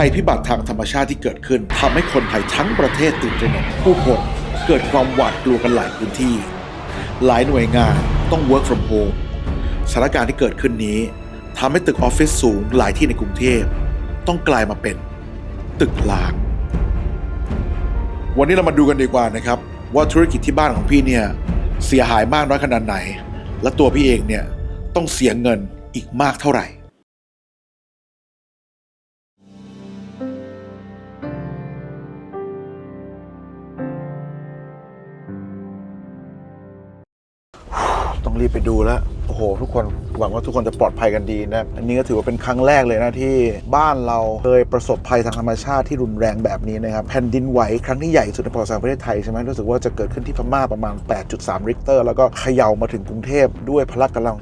ภัยพิบัติทางธรรมชาติที่เกิดขึ้นทำให้คนไทยทั้งประเทศตื่นตระหนกผู้คนเกิดความหวาดกลัวกันหลายพื้นที่ หลายหน่วยงานต้อง work from home สถานการณ์ที่เกิดขึ้นนี้ทำให้ตึกออฟฟิศสูงหลายที่ในกรุงเทพ ต้องกลายมาเป็นตึกล้าง วันนี้เรามาดูกันดีกว่านะครับ ว่าธุรกิจที่บ้านของพี่เนี่ย เสียหายมากน้อยขนาดไหน และตัวพี่เองเนี่ย ต้องเสียเงินอีกมากเท่าไหร่ ต้องรีบไปดูแล้ว โอ้โห ทุกคนหวังว่าทุกคนจะปลอดภัยกันดีนะ อันนี้ก็ถือว่าเป็นครั้งแรกเลยนะที่บ้านเราเคยประสบภัยทางธรรมชาติที่รุนแรงแบบนี้นะครับ แผ่นดินไหวครั้งที่ใหญ่สุดในประวัติศาสตร์ประเทศไทยใช่ไหมรู้สึกว่าจะเกิดขึ้นที่พม่าประมาณ 8.3 ริกเตอร์ แล้วก็เขย่ามาถึงกรุงเทพด้วยพละกำลัง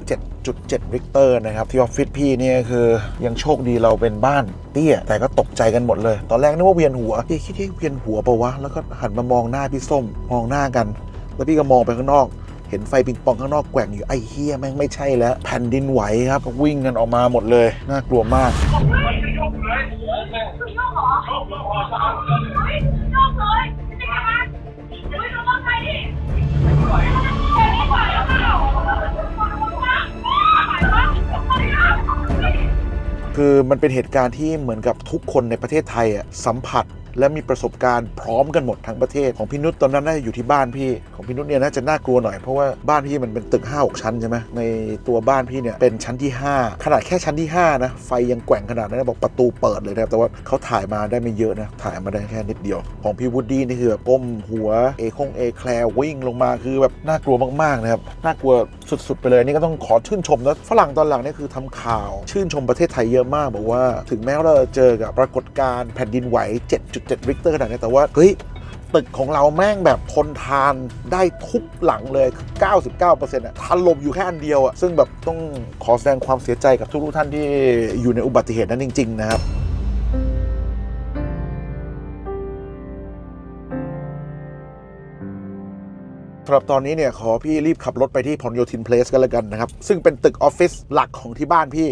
7.7 ริกเตอร์นะครับ ที่ออฟฟิศพี่เนี่ยคือยังโชคดีเราเป็นบ้านเตี้ย แต่ก็ตกใจกันหมดเลย ตอนแรกนึกว่าเวียนหัวเอ๊ะคิดว่าเวียนหัวปะวะ แล้วก็หันมามองหน้าพี่ส้ม มองหน้ากัน แล้วพี่ก็มองไปข้างนอก เห็นไฟปิงปองข้างนอกแกว่งอยู่ไอ้เฮียแม่งไม่ใช่แล้ว แผ่นดินไหวครับวิ่งกันออกมาหมดเลยน่ากลัวมากคือมันเป็นเหตุการณ์ที่เหมือนกับทุกคนในประเทศไทยอะสัมผัส และมีประสบการณ์พร้อมกันหมดทั้งประเทศของพี่นุชตอนนั้นน่าจะอยู่ที่บ้านพี่ของพี่นุชเนี่ยน่าจะน่ากลัวหน่อยเพราะว่าบ้านพี่มันเป็นตึก5้าชั้นใช่ไหมในตัวบ้านพี่เนี่ยเป็นชั้นที่ 5 ขนาดแค่ชั้นที่ 5 นะ ไฟยังแกว่งขนาดนั้นบอกประตูเปิดเลยนะแต่ว่าเขาถ่ายมาได้ไม่เยอะนะ ถ่ายมาได้แค่นิดเดียว ของพี่วูดดี้นี่คือแบบก้มหัวเอคงเอแคลวิ่งลงมาคือแบบน่ากลัวมากๆนะครับน่ากลัวสุดๆไปเลยนี่ก็ต้องขอชื่นชมนะฝรั่งตอนหลังนี่คือทำข่าว ชื่นชมประเทศไทยเยอะมาก บอกว่า ถึงแม้ว่าเราจะเจอกับปรากฏการณ์แผ่นดินไหว7.7ริกเตอร์ขนาดนี้แต่ว่าเฮ้ยตึกของเราแม่งแบบทนทานได้ทุกหลังเลย 99%อะทันลมอยู่แค่อันเดียวอะ ซึ่งแบบต้องขอแสดงความเสียใจกับทุกท่านที่อยู่ในอุบัติเหตุนั้นจริง ๆ นะครับสำหรับตอนนี้เนี่ยขอพี่รีบขับรถไปที่พหลโยธินเพลสกันแล้วกันนะครับ ซึ่งเป็นตึกออฟฟิศหลักของที่บ้านพี่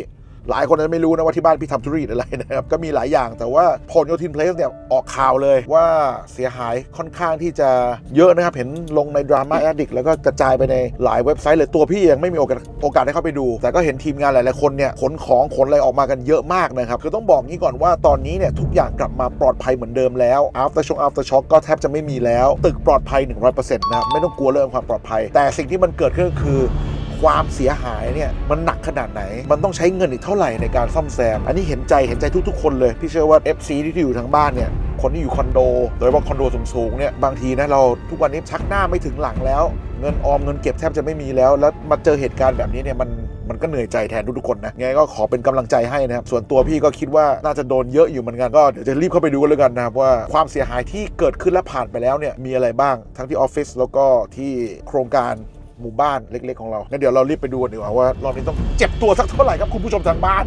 หลายคนอาจจะไม่รู้นะว่าที่บ้านพี่ทำธุรกิจอะไรนะครับ ก็มีหลายอย่าง แต่ว่าพลโยธินเพลสเนี่ยออกข่าวเลยว่าเสียหายค่อนข้างที่จะเยอะนะครับ เห็นลงในดราม่าแอดดิกแล้วก็กระจายไปในหลายเว็บไซต์เลยตัวพี่ยังไม่มีโอกาสโอกาสได้เข้าไปดู แต่ก็เห็นทีมงานหลายๆคนเนี่ยขนของขนอะไรออกมากันเยอะมากนะครับคือต้องบอกงี้ก่อนว่าตอนนี้เนี่ยทุกอย่างกลับมาปลอดภัยเหมือนเดิมแล้ว after shock after shock ก็แทบจะไม่มีแล้ว ตึกปลอดภัย 100%นะครับไม่ต้องกลัวเรื่องความปลอดภัย แต่สิ่งที่มันเกิดขึ้นก็คือ ความเสียหายเนี่ยมันหนักขนาดไหน มันต้องใช้เงินอีกเท่าไหร่ในการซ่อมแซม อันนี้เห็นใจเห็นใจทุกๆคนเลย พี่เชื่อว่า FC ที่อยู่ทางบ้านเนี่ยคนที่อยู่คอนโด โดยเฉพาะคอนโดสูงๆเนี่ยบางทีนะเราทุกวันนี้ชักหน้าไม่ถึงหลังแล้ว เงินออมเงินเก็บแทบจะไม่มีแล้ว แล้วมาเจอเหตุการณ์แบบนี้เนี่ยมันมันก็เหนื่อยใจแทนทุกๆคนนะ ไงก็ขอเป็นกำลังใจให้นะครับ ส่วนตัวพี่ก็คิดว่าน่าจะโดนเยอะอยู่เหมือนกัน ก็เดี๋ยวจะรีบเข้าไปดูกันเลยกันนะครับว่าความเสียหายที่เกิดขึ้นและผ่านไปแล้วเนี่ยมีอะไรบ้างทั้งที่ออฟฟิศแล้วก็ที่โครงการ หมู่บ้านเล็ก ๆ ของเรางั้นเดี๋ยวเรารีบไปดูกันดีกว่าว่ารอบนี้ต้องเจ็บตัวสักเท่าไหร่ครับคุณผู้ชมทางบ้าน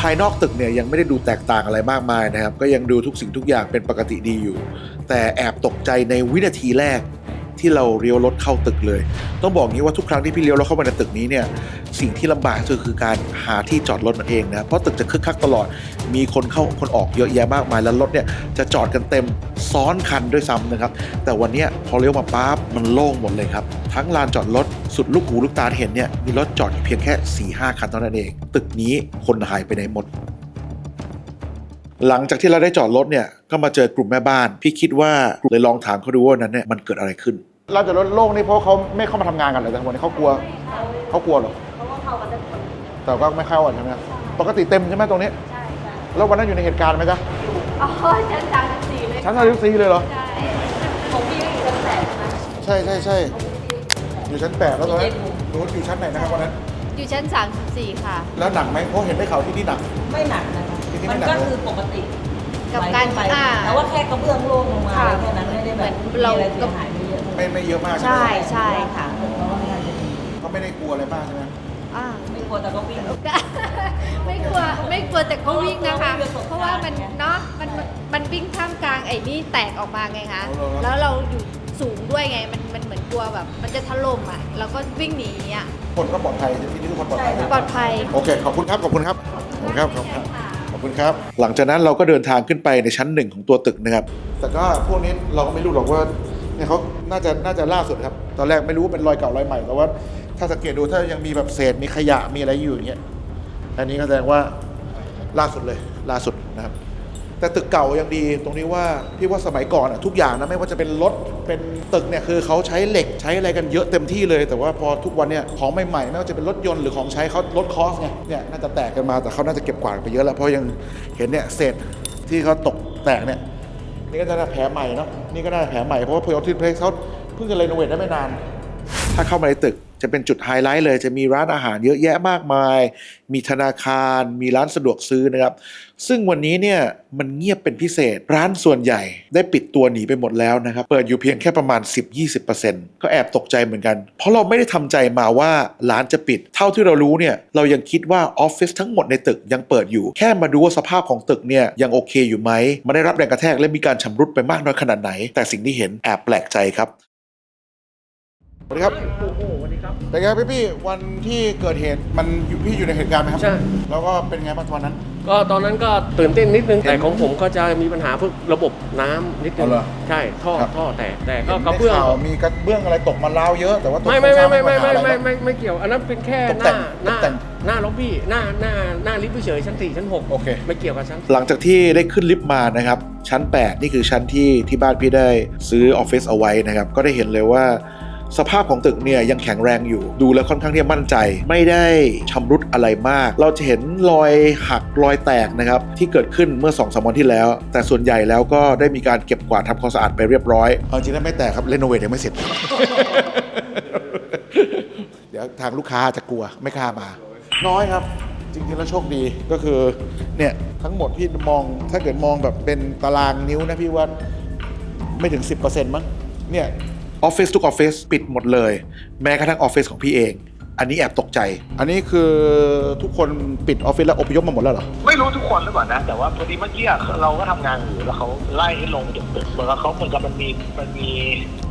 ภายนอกตึกเนี่ยยังไม่ได้ดูแตกต่างอะไรมากมายนะครับ ก็ยังดูทุกสิ่งทุกอย่างเป็นปกติดีอยู่ แต่แอบตกใจในวินาทีแรก ที่เราเลี้ยวรถเข้าตึกเลย ต้องบอกงี้ว่าทุกครั้งที่พี่เลี้ยวรถเข้ามาในตึกนี้เนี่ยสิ่งที่ลำบากที่สุดคือการหาที่จอดรถนั่นเองนะเพราะตึกจะคึกคักตลอดมีคนเข้าคนออกเยอะแยะมากมายแล้วรถเนี่ยจะจอดกันเต็มซ้อนคันด้วยซ้ำนะครับแต่วันนี้พอเลี้ยวมาปั๊บมันโล่งหมดเลยครับทั้งลานจอดรถสุดลูกหูลูกตาเห็นเนี่ยมีรถจอดเพียงแค่4ี่ห้าคันเท่านั้นเอง ตึกนี้คนหายไปไหนหมดหลังจากที่เราได้จอดรถเนี่ยก็มาเจอกลุ่มแม่บ้าน พี่คิดว่าเลยลองถามเขาดูว่านั้นเนี่ยมันเกิดอะไรขึ้น เราจะรถโล่งนี่เพราะเขาไม่เข้ามาทำงานกันเลยแต่วันนี้เขากลัวเขากลัวหรอเขาก็เข้ามาทุกคนแต่ก็ไม่เข้าอะใช่ไหมปกติเต็มใช่ไหมตรงนี้ ใช่ใช่แล้ววันนั้นอยู่ในเหตุการณ์ไหมจ๊ะอ๋อชั้นสามสิบสี่เลยชั้นสามสิบสี่เลยเหรอใช่ของพี่ก็อยู่ชั้นแปดนะใช่ใช่ใช่อยู่ชั้นแปดแล้วตอนนั้นหนูอยู่ชั้นไหนนะครับวันนั้น อยู่ชั้นสามสิบสี่ค่ะ แล้วหนักไหมเพราะเห็นได้ข่าวที่นี่หนัก ไม่หนักนะคะที่นี่ไม่มันหนักก็เลยคือปกติกับการไหลลงไปอ่าแต่ว่าแค่กระเบื้องโล่งลงมาค่ะแค่นั้นไม่ได้แบบเหมือนเรามีอะไรเสียหาย ไม่เยอะไม่ไม่เยอะมากใช่ใช่ไหมใช่ค่ะเพราะว่าน่าจะดีก็ไม่ได้กลัวอะไรมากใช่ไหมอ่า ไม่กลัวแต่ก็วิ่ง ไม่กลัวไม่กลัวแต่ก็วิ่งนะคะ เพราะว่ามันเนาะมันมันมันวิ่งท่ามกลางไอ้นี่แตกออกมาไงคะแล้วเราอยู่สูงด้วยไง มันมันเหมือนกลัวแบบ มันจะถล่มอะเราก็วิ่งหนีอะคนก็ปลอดภัยที่นี่ทุกคนปลอดภัย ปลอดภัย โอเค ขอบคุณครับ ขอบคุณครับ ขอบคุณครับ ขอบคุณครับ ขอบคุณครับ หลังจากนั้นเราก็เดินทางขึ้นไปในชั้นหนึ่งของตัวตึกนะครับ แต่ก็พวกนี้เราก็ไม่รู้หรอกว่า เนี่ยเขาน่าจะน่าจะล่าสุดครับ ตอนแรกไม่รู้เป็นรอยเก่ารอยใหม่ แต่ว่าถ้าสังเกตดูถ้ายังมีแบบเศษมีขยะมีอะไรอยู่อย่างเงี้ย อันนี้ก็แสดงว่าล่าสุดเลยล่าสุดนะครับ แต่ตึกเก่ายังดีตรงนี้ว่าพี่ว่าสมัยก่อนอะทุกอย่างนะไม่ว่าจะเป็นรถเป็นตึกเนี่ยคือเขาใช้เหล็กใช้อะไรกันเยอะเต็มที่เลย แต่ว่าพอทุกวันเนี่ยของใหม่ๆไม่ว่าจะเป็นรถยนต์หรือของใช้เขาลดคอสไงเนี่ยน่าจะแตกกันมาแต่เขาน่าจะเก็บกวาดไปเยอะแล้วเพราะยังเห็นเนี่ยเศษที่เขาตกแตกเนี่ย นี่ก็จะได้แผลใหม่เนาะนี่ก็ได้แผลใหม่เพราะว่าพยอยทินเพลสเขาเพิ่งจะรีโนเวทได้ไม่นาน ถ้าเข้ามาในตึก จะเป็นจุดไฮไลท์เลยจะมีร้านอาหารเยอะแยะมากมาย มีธนาคาร มีร้านสะดวกซื้อนะครับ ซึ่งวันนี้เนี่ยมันเงียบเป็นพิเศษ ร้านส่วนใหญ่ได้ปิดตัวหนีไปหมดแล้วนะครับ เปิดอยู่เพียงแค่ประมาณ 10-20%ก็แอบตกใจเหมือนกัน เพราะเราไม่ได้ทำใจมาว่าร้านจะปิด เท่าที่เรารู้เนี่ยเรายังคิดว่าออฟฟิศทั้งหมดในตึกยังเปิดอยู่ แค่มาดูว่าสภาพของตึกเนี่ยยังโอเคอยู่ไหมมันได้รับแรงกระแทกและมีการชำรุดไปมากน้อยขนาดไหน แต่สิ่งที่เห็นแอบแปลกใจครับสวัสดีครับ โอ้โหสวัสดีครับเป็นไงพี่พี่วันที่เกิดเหตุมันอยู่พี่อยู่ในเหตุการณ์ไหมครับใช่ แล้วก็เป็นไงบ้างตอนนั้น ก็ตอนนั้นก็ตื่นเต้นนิดนึงเห็นแต่ของผมก็จะมีปัญหาพวกระบบน้ำนิดนึอ๋งอเหรอใช่ ท่อครับ ท่อแตกแต่ก็กระเบื้อง ห็นในข่าวมีกระเบื้องอะไรตกมาล้าวเยอะ แต่ว่าตัวไม่ไม่ไม่ไม่ไม่โครงสร้างไม่ปัญหาอะรไม่บ้างไม่ไม่เกี่ยว อันนั้นเป็นแค่ตกหน้าหน้าแต่งตกแต่งหน้าล็อบบี้หน้าหน้าหน้าลิฟต์เฉยๆชั้นสี่ชั้นหกโอเค ไม่เกี่ยวกับชั้น หลังจากที่ได้ขึ้นลิฟต์มานะครับ ชั้น 8 นี่คือชั้นที่ที่บ้านพี่ได้ซื้อออฟฟิศเอาไว้นะครับ ก็ได้เห็นเลยว่า สภาพของตึกเนี่ยยังแข็งแรงอยู่ ดูแล้วค่อนข้างที่จะมั่นใจ ไม่ได้ชำรุดอะไรมาก เราจะเห็นรอยหักรอยแตกนะครับที่เกิดขึ้นเมื่อ2อสวันที่แล้ว แต่ส่วนใหญ่แล้วก็ได้มีการเก็บกวาดทำความสะอาดไปเรียบร้อยเอาจริงๆแล้วไม่แตกครับเรโนเวทยังไม่เสร็จ เดี๋ยวทางลูกค้าจะกลัวไม่กล้ามา น้อยครับ จริงๆแล้วโชคดีก็คือเนี่ยทั้งหมดพี่มองถ้าเกิดมองแบบเป็นตารางนิ้วนะพี่ว่าไม่ถึง 10%มั้งเนี่ย ออฟฟิศทุกออฟฟิศปิดหมดเลย แม้กระทั่งออฟฟิศของพี่เอง อันนี้แอบตกใจ อันนี้คือทุกคนปิดออฟฟิศแล้วอพยพมาหมดแล้วเหรอ ไม่รู้ทุกคนหรือเปล่านะ แต่ว่าพอดีเมื่อกี้เราก็ทำงานอยู่แล้วเขาไล่ให้ลงจากตึกเหมือนกับเขาเหมือนกับมันมีมันมี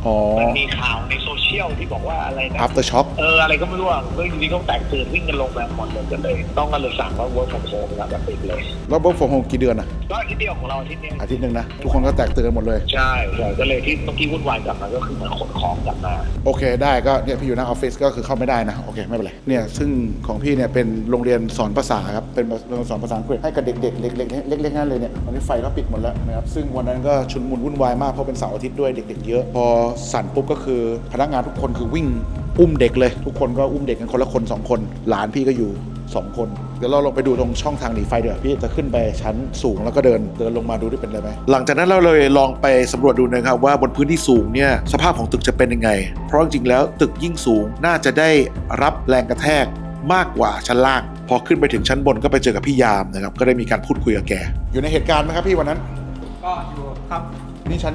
อ๋อ มันมีข่าวในโซเชียลที่บอกว่าอะไรนะ after shock เอออะไรก็ไม่รู้อะก็อยู่ดีก็แตกตื่นวิ่งกันลงแบบหมดเลยกันเลย ต้องกันเลยสั่งว่า work from home แล้วแบบปิดเลยแล้ว work from home กี่เดือนอะก็อาทิตย์เดียวของเราอาทิตย์เนี้ยอาทิตย์หนึ่งนะ ทุกคนก็แตกตื่นกันหมดเลย ใช่ใช่ก็เลยที่เมื่อกี้วุ่นวายกลับมาก็คือเหมือนขนของกลับมา โอเคได้ก็เนี่ยพี่อยู่หน้าออฟฟิศก็คือเข้าไม่ได้นะ โอเค ไม่เป็นไรเนี่ยซึ่งของพี่เนี่ยเป็นโรงเรียนสอนภาษาครับเป็นโรงเรียนสอนภาษาอังกฤษให้กับเด็กๆเล็กๆเล็กๆนั่นเลยเนี่ยตอนนี้ไฟก็ปิดหมดแล้วนะครับซึ่งวันนั้นก็ชุนมุนวุ่นวายมากเพราะเป็นเสาร์อาทิตย์ด้วยเด็ก ๆ เยอะพอสั่นปุ๊บก็คือพนักงานทุกคนคือวิ่งอุ้มเด็กเลย ทุกคนก็อุ้มเด็กกันคนละคนสองคน หลานพี่ก็อยู่สองคน เดี๋ยวเราลงไปดูตรงช่องทางหนีไฟเดี๋ยวาพี่จะขึ้นไปชั้นสูงแล้วก็เดินเดินลงมาดูด้วยเป็นอะไรไหมหลังจากนั้นเราเลยลองไปสำรวจดูนะครับว่าบนพื้นที่สูงเนี่ยสภาพของตึกจะเป็นยังไง เพราะจริงๆแล้วตึกยิ่งสูงน่าจะได้รับแรงกระแทกมากกว่าชั้นล่าง พอขึ้นไปถึงชั้นบนก็ไปเจอกับพี่ยามนะครับก็ได้มีการพูดคุยกับแก อยู่ในเหตุการณ์ไหมครับพี่วันนั้น ก็อยู่ครับ นี่ชั้น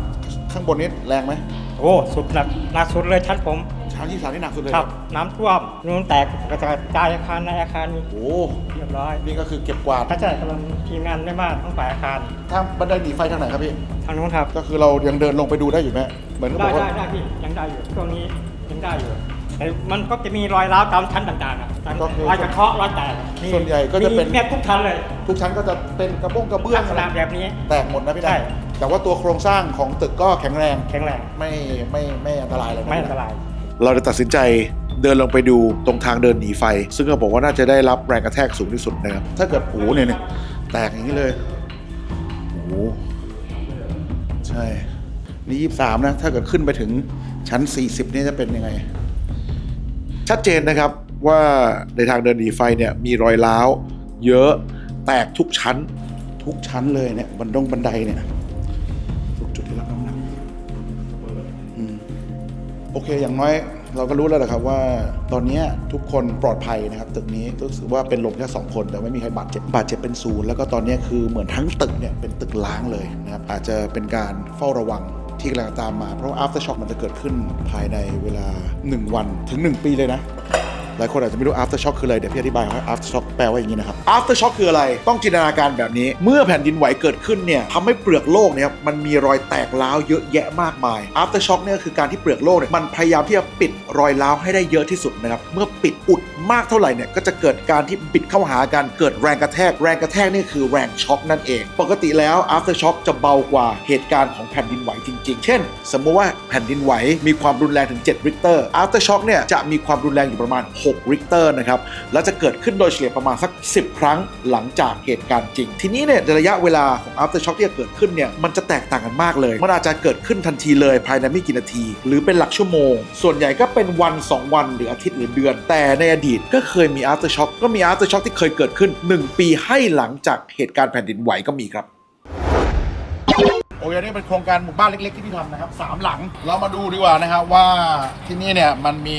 23 ข้างบนนี้แรงไหมโอ้สุดหนักหนักสุดเลยชั้นผม ชั้น 23 นี่หนักสุดเลยครับ น้ำท่วมนูนแตกกระจายอาคารในอาคารนี้โอ้เรียบร้อยนี่ก็คือเก็บกวาดถ้าใช่กำลังทีมงานไม่มากทั้งฝ่ายอาคารถ้าบันไดหนีไฟทางไหนครับพี่ ทางนู้นครับ ก็คือเรายังเดินลงไปดูได้อยู่ไหมเหมือนเขาบได้อกว่าได้ได้พี่ยังได้อยู่ช่วงนี้ยังได้อยู่แต่มันก็จะมีรอยร้าวตามชั้นต่างๆอะตามก็คือรอยกระเทาะรอยแตกส่วนใหญ่ก็จะเป็นมีแม่ทุกชั้นเลย ทุกชั้นก็จะเป็นกระบ้งกระเบื้องลักษณะแบบนี้ แตกหมดนะพี่ใช่นะ แต่ว่าตัวโครงสร้างของตึกก็แข็งแรงแข็งแรงไม่ไม่ไม่อันตรายเลยะไม่อันตราย เราจะตัดสินใจเดินลงไปดูตรงทางเดินหนีไฟ ซึ่งก็บอกว่าน่าจะได้รับแรงกระแทกสูงที่สุดนะครับถ้าเกิดโอ้โหเนี่ยเนี่ยแตกอย่างนี้เลยโอ้โหใช่นี่ยี่สามนะถ้าเกิดขึ้นไปถึงชั้น 40เนี่ยจะเป็นยังไง ชัดเจนนะครับว่าในทางเดินหนีไฟเนี่ยมีรอยร้าว เยอะแตกทุกชั้น ทุกชั้นเลยเนี่ยบันดงบันไดเนี่ยทุก จุดที่รับน้ำหนักโอเค อย่างน้อยเราก็รู้แล้วนะครับว่าตอนนี้ทุกคนปลอดภัยนะครับ ตึกนี้รู้สึกว่าเป็นลมแค่สองคน แต่ไม่มีใครบาดเจ็บบาดเจ็บเป็นศูนย์แล้วก็ตอนนี้คือเหมือนทั้งตึกเนี่ยเป็นตึกล้างเลยนะครับอาจจะเป็นการเฝ้าระวังที่กำลังตามมาเพราะว่า after shock มันจะเกิดขึ้นภายในเวลา 1 วันถึง 1 ปีเลยนะ หลายคนอาจจะไม่รู้ after shock คืออะไร เดี๋ยวพี่อธิบายว่า after shock แปลว่าอย่างนี้นะครับ after shock คืออะไร ต้องจินตนาการแบบนี้ เมื่อแผ่นดินไหวเกิดขึ้นเนี่ยทำให้เปลือกโลกเนี่ยมันมีรอยแตกร้าวเยอะแยะมากมาย after shock เนี่ยคือการที่เปลือกโลกเนี่ยมันพยายามที่จะปิดรอยร้าวให้ได้เยอะที่สุดนะครับ เมื่อปิดอุดมากเท่าไหร่เนี่ยก็จะเกิดการที่บิดเข้าหากัน เกิดแรงกระแทก แรงกระแทกนี่คือแรงช็อคนั่นเอง ปกติแล้ว after shock จะเบากว่าเหตุการณ์ของแผ่นดินไหวจริง ๆ เช่น สมมติว่าแผ่นดินไหวมีความรุนแรงถึง 7 ริกเตอร์ after shock เนี่ยจะมีความรุนแรงอยู่ประมาณ6ริกเตอร์นะครับแล้วจะเกิดขึ้นโดยเฉลี่ยประมาณสัก 10 ครั้งหลังจากเหตุการณ์จริง ทีนี้เนี่ยระยะเวลาของ after shock ที่จะเกิดขึ้นเนี่ยมันจะแตกต่างกันมากเลย มันอาจจะเกิดขึ้นทันทีเลยภายในไม่กี่นาที หรือเป็นหลักชั่วโมง ส่วนใหญ่ก็เป็นวัน 2 วันหรืออาทิตย์หรือเดือน แต่ในอดีตก็เคยมี after shock ก็มี after shock ที่เคยเกิดขึ้น 1 ปีให้หลังจากเหตุการณ์แผ่นดินไหวก็มีครับโอเคนี่เป็นโครงการหมู่บ้านเล็ก ๆ ที่พี่ทำนะครับสามหลังเรามาดูดีกว่านะครับว่าที่นี่เนี่ยมันมี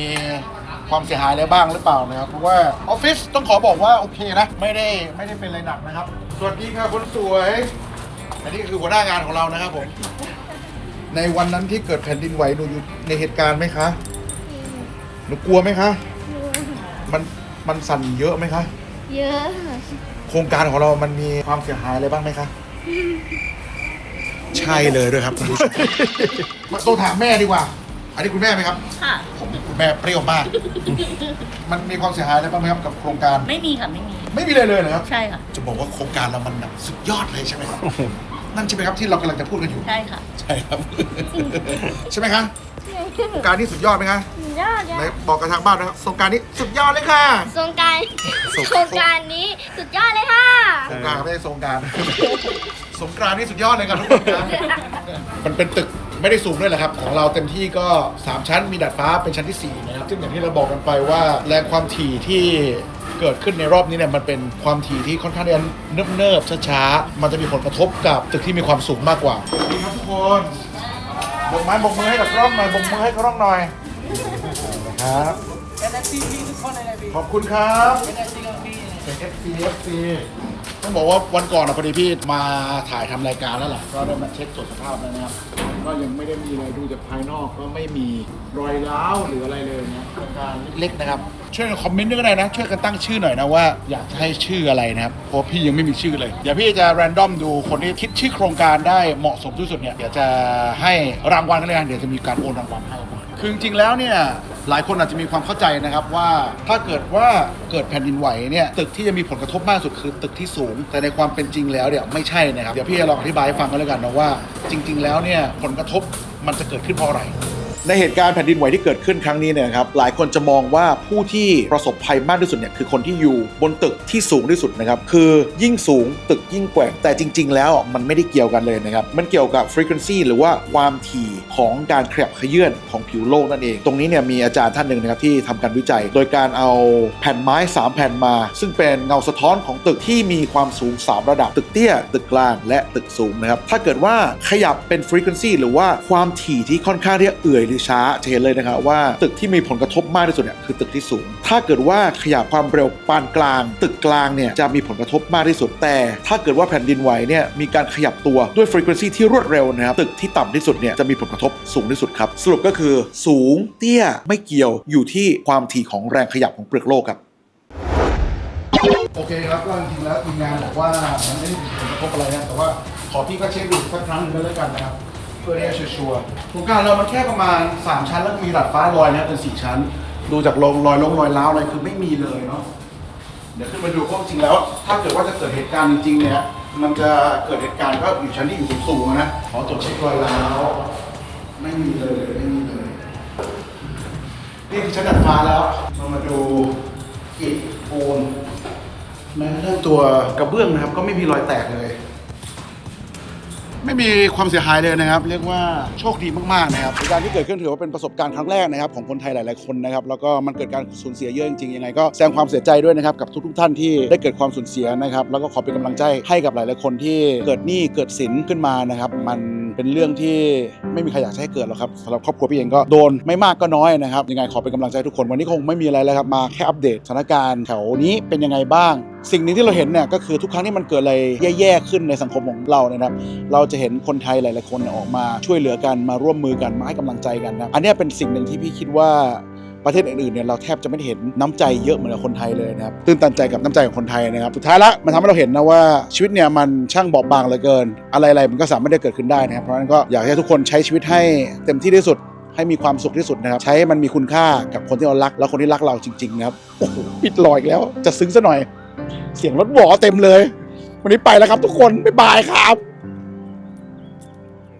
ความเสียหายอะไรบ้างหรือเปล่านะครับเพราะว่าออฟฟิศต้องขอบอกว่าโอเคนะ ไม่ได้ไม่ได้เป็นอะไรหนักนะครับ สวัสดีค่ะคนสวยอันนี้คือหัวหน้างานของเรานะครับผม ในวันนั้นที่เกิดแผ่นดินไหวหนูอยู่ในเหตุการณ์ไหมคะหนูกลัวไหมคะมันมันสั่นเยอะไหมคะ เยอะ โครงการของเรามันมีความเสียหายอะไรบ้างไหมคะใช่เลยด้วยครับคุณผู้ชมมาโทรถามแม่ดีกว่า อันนี้คุณแม่ไหมครับ ค่ะ ผมคุณแม่เปรี้ยวมาก มันมีความเสียหายอะไรบ้างไหมครับกับโครงการ ไม่มีค่ะไม่มี ไม่มีเลยเลยเหรอครับ ใช่ค่ะ จะบอกว่าโครงการเรามันแบบสุดยอดเลยใช่ไหมครับ นั่นใช่ไหมครับที่เรากำลังจะพูดกันอยู่ ใช่ค่ะใช่ครับ ใช่ไหมคะโครงการนี้สุดยอดไหมคะยอดยอไหนดบอกกับทางบ้านนะครับโครงการนี้สุดยอดเลยค่ะ สงกรารโครงการนี้สุดยอดเลยค่ะสงกรารไม่ใช่สงกราร สงกรานต์นี่สุดยอดเลยครับทุกคนนะมันเป็นตึก ไม่ได้สูงด้วยแหละครับ ของเราเต็มที่ก็ 3 ชั้นมีดาดฟ้าเป็นชั้นที่4นะครับซึ่งอย่างที่เราบอกกันไปว่าแรงความถี่ที่เกิดขึ้นในรอบนี้เนี่ยมันเป็นความถี่ที่ค่อนข้างที่จะเนิบเนิบๆช้าๆมันจะมีผลกระทบกับตึกที่มีความสูงมากกว่าสวัสดีครับทุกคนบกไม้บกมือให้กับกล้องหน่อยบกมือให้กล้องหน่อยนะครับขอบคุณครับเป็น FC FC ต้องบอกว่าวันก่อนอะพอดีพี่มาถ่ายทำรายการแล้วแหละก็ได้มาเช็คตรวจสภาพแล้วนะครับ ก็ยังไม่ได้มีอะไรดูจากภายนอกก็ไม่มีรอยร้าวหรืออะไรเลยนะโครงการเล็กๆนะครับ ช่วยกันคอมเมนต์ด้วยก็ได้นะ ช่วยกันตั้งชื่อหน่อยนะว่าอยากจะให้ชื่ออะไรนะครับเพราะพี่ยังไม่มีชื่อเลยเดี๋ยวพี่จะแรนดอมดูคนที่คิดชื่อโครงการได้เหมาะสมที่สุดเนี่ยเดี๋ยวจะให้รางวัลกันเลยนะเดี๋ยวจะมีการโอนรางวัลให้ คือจริงๆแล้วเนี่ย หลายคนอาจจะมีความเข้าใจนะครับว่าถ้าเกิดว่าเกิดแผ่นดินไหวเนี่ยตึกที่จะมีผลกระทบมากสุดคือตึกที่สูง แต่ในความเป็นจริงแล้วเนี่ยไม่ใช่นะครับเดี๋ยวพี่จะลองอธิบายให้ฟังกันแล้วกันนะว่า จริง ๆ แล้วเนี่ยผลกระทบมันจะเกิดขึ้นเพราะอะไร ในเหตุการณ์แผ่นดินไหวที่เกิดขึ้นครั้งนี้เนี่ยครับหลายคนจะมองว่าผู้ที่ประสบภัยมากที่สุดเนี่ยคือคนที่อยู่บนตึกที่สูงที่สุดนะครับคือยิ่งสูงตึกยิ่งแกว่งแต่จริง ๆ แล้วมันไม่ได้เกี่ยวกันเลยนะครับมันเกี่ยวกับ frequency หรือว่าความถี่ของการขยับขยื่นของผิวโลกนั่นเอง ตรงนี้เนี่ยมีอาจารย์ท่านหนึ่งนะครับที่ทำการวิจัย โดยการเอาแผ่นไม้ 3 แผ่นมา ซึ่งเป็นเงาสะท้อนของตึกที่มีความสูง 3 ระดับตึกเตี้ย ตึกกลางและตึกสูงนะครับถ้าเกิดว่าขยับเป็น frequency หรือว่าความถี่ที่ค่อนข้างที่จะเอื่อยรือช้าจะเห็นเลยนะครับว่าตึกที่มีผลกระทบมากที่สุดเนี่ยคือตึกที่สูง ถ้าเกิดว่าขยับความเร็วปานกลาง ตึกกลางเนี่ยจะมีผลกระทบมากที่สุดแต่ ถ้าเกิดว่าแผ่นดินไหวเนี่ยมีการขยับตัวด้วย frequency ที่รวดเร็วนะครับตึกที่ต่ำที่สุดเนี่ยจะมีผลกระทบสูงที่สุดครับสรุปก็คือสูงเตี้ยไม่เกี่ยวอยู่ที่ความถี่ของแรงขยับของเปลือกโลกครับโอเคครับก็จริงๆแล้วทีมงานบอกว่ามันไม่ได้มีผลกระทบอะไรนะแต่ว่าขอพี่ก็เช็คดูสักครั้งหนึงแล้วกันนะครับ เพื่อที่จะชัวร์ๆโครงการเรามันแค่ประมาณ 3 ชั้น แล้วก็มีดาดฟ้าลอยนะเป็น 4 ชั้น ดูจากลงรอยลงรอยล้าวอะไรคือไม่มีเลยเนาะ เดี๋ยวขึ้นมาดูเพราะจริงแล้ว ถ้าเกิดว่าจะเกิดเหตุการณ์จริงๆเนี่ย มันจะเกิดเหตุการณ์ก็อยู่ชั้นที่อยู่สูงๆนะขอตรวจเช็ครอยล้าว ไม่มีเลยไม่มีเลย นี่คือชั้นดาดฟ้าแล้ว เรามาดูอิฐปูนแม้กระทั่งตัวกระเบื้องนะครับ ก็ไม่มีรอยแตกเลย ไม่มีความเสียหายเลยนะครับ เรียกว่าโชคดีมากๆนะครับเหตุการณ์ที่เกิดขึ้นถือว่าเป็นประสบการณ์ครั้งแรกนะครับของคนไทยหลาย ๆ คนนะครับแล้วก็มันเกิดการสูญเสียเยอะจริงๆยังไงก็แสดงความเสียใจด้วยนะครับกับทุก ๆ ท่านที่ได้เกิดความสูญเสียนะครับแล้วก็ขอเป็นกำลังใจให้กับหลาย ๆ คนที่เกิดหนี้เกิดสินขึ้นมานะครับมัน เป็นเรื่องที่ไม่มีใครอยากให้เกิดหรอกครับสำหรับครอบครัวพี่เองก็โดนไม่มากก็น้อยนะครับยังไงขอเป็นกำลังใจทุกคนวันนี้คงไม่มีอะไรแล้วครับมาแค่อัปเดตสถานการณ์แถวนี้เป็นยังไงบ้าง สิ่งหนึ่งที่เราเห็นเนี่ยก็คือทุกครั้งที่มันเกิดอะไรแย่ๆขึ้นในสังคมของเราเนี่ยนะครับเราจะเห็นคนไทยหลายๆคนเนี่ยออกมาช่วยเหลือกันมาร่วมมือกันมาให้กำลังใจกันนะอันนี้เป็นสิ่งหนึ่งที่พี่คิดว่า ประเทศอื่นๆเนี่ยเราแทบจะไม่เห็นน้ำใจเยอะเหมือนคนไทยเลยนะครับตื่นตันใจกับน้ำใจของคนไทยนะครับสุดท้ายล้วมันทำให้เราเห็นนะว่าชีวิตเนี่ยมันช่างบอบบางเหลือเกิน อะไรๆมันก็สามารถได้เกิดขึ้นได้นะครับเพราะฉะนั้นก็อยากให้ทุกคนใช้ชีวิตให้เต็มที่ที่สุดให้มีความสุขที่สุดนะครับ ใช้ให้มันมีคุณค่ากับคนที่เรารัก แล้วคนที่รักเราจริงๆนะครับโอ้โหปิดลอยอีกแล้ว จะซึ้งซะหน่อย เสียงรถหวอเต็มเลย วันนี้ไปแล้วครับทุกคนบ๊ายบายครับ